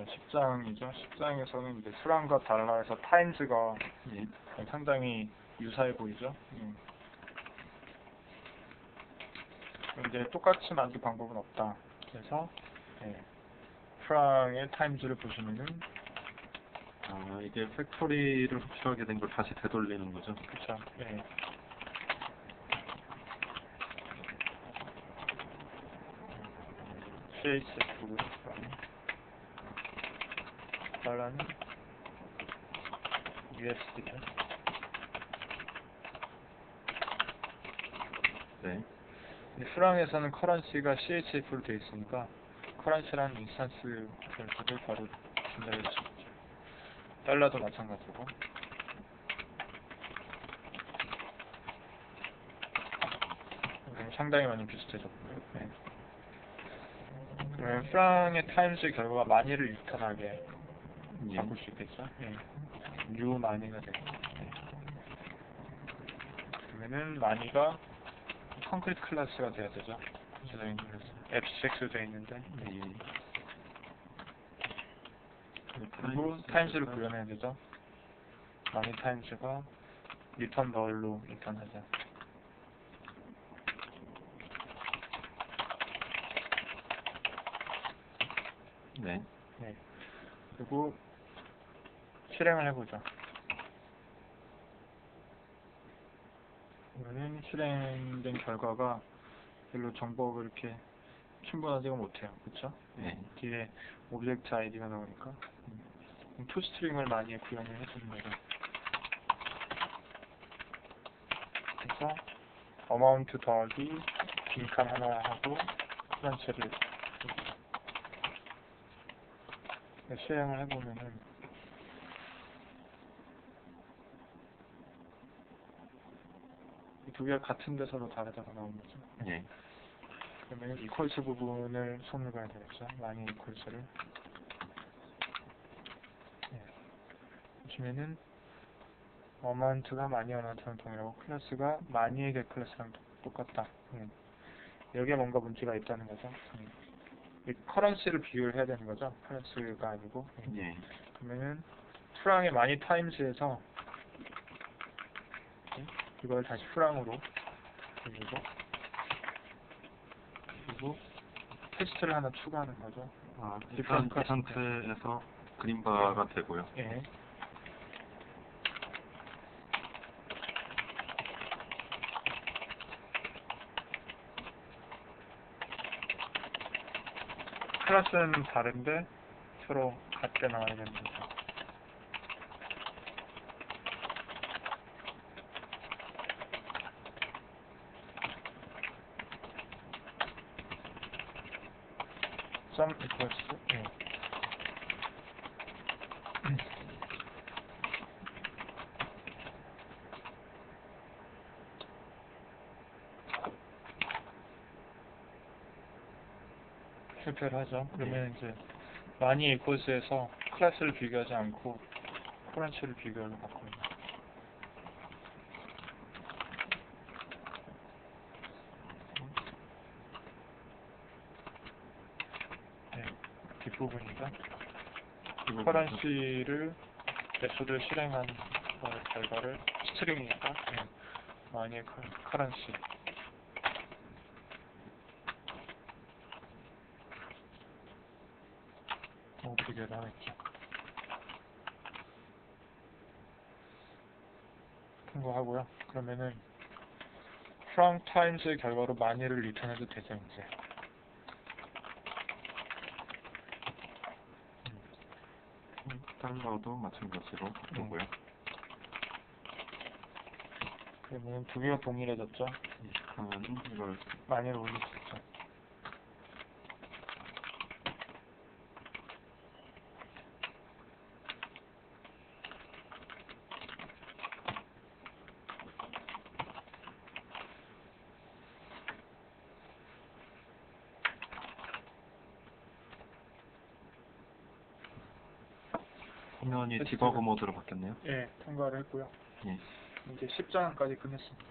네, 10장이죠. 10장에서는 이제 수랑과 달러에서 타임즈가 예. 상당히 유사해 보이죠. 음. 이제 똑같이 만들 방법은 없다. 그래서 예, 프랑의 타임즈를 보시면은 아, 이게 팩토리를 흡수하게 된 걸 다시 되돌리는 거죠. 그쵸. 예. CHF 달러는 USD죠. 네. 프랑에서는 커런시가 CHF로 되어 있으니까 커런시라는 인스턴스 결과를 바로 전달해 주시죠. 달러도 마찬가지고. 음, 상당히 많이 비슷해졌고요. 네. 그러면 프랑의 타임스 결과가 많이를 유턴하게 예. 바꿀 수 있겠죠? 예. 뉴 많이가 되고. 네. 그러면은 많이가 콘크리트 클래스가 돼야 되죠. 디자인 클래스. FCX로 되어 있는데. 예. 그리고 타임스를 구현해야 되죠. 많이 타임스가 리턴 널로 리턴하자. 네. 네. 그리고 실행을 해보죠. 그러면 실행된 결과가 별로 정보가 이렇게 충분하지가 못해요. 그쵸? 네. 뒤에 오브젝트 아이디가 나오니까 음, 토스트링을 많이 구현을 해주는 거죠. 그래서 어마운트 더하기 빈칸 하나 하고 프란체를 실행을 해보면은 이 두 개가 같은 데서로 다르다가 나오는 거죠. 예. 그러면 이퀄스 부분을 손을 봐야 되겠죠. 많이 이퀄스를. 예. 보시면은 어마운트가 많이 어마운트랑 동일하고 클래스가 많이에게 클래스랑 똑같다. 음. 여기에 뭔가 문제가 있다는 거죠. 음. 이 커런시를 비교를 해야 되는 거죠. 커런시가 아니고. 음. 예. 그러면은 프랑의 많이 타임스에서 이걸 다시 프랑으로 그리고 그리고 테스트를 하나 추가하는 거죠. 아, 일단 이 디프런트 상태에서 그림바가 되고요. 예. 클래스는 다른데 서로 같게 나와야 되는 거죠. Sum equals 예. 실패를 하죠. 그러면 이제 많이 equals에서 클래스를 비교하지 않고 프란치를 비교하는 바꿉니다. 네, 뒷부분이죠. 그리고 커런시를 메소드를 실행한 어, 결과를 스트링이니까 네. 많이 커- 커런시 어, 비교를 하겠죠. 통과하고요. 그러면은 프랑 타임스의 결과로 많이를 리턴해도 되죠 이제. 달러도 마찬가지로 바꾸고요. 그러면 두 개가 동일해졌죠. 그러면 이걸 많이를 올릴 수 있죠. 화면이 테스트. 디버그 모드로 바뀌었네요. 예, 통과를 했고요. 예. 이제 10장까지 끝냈습니다.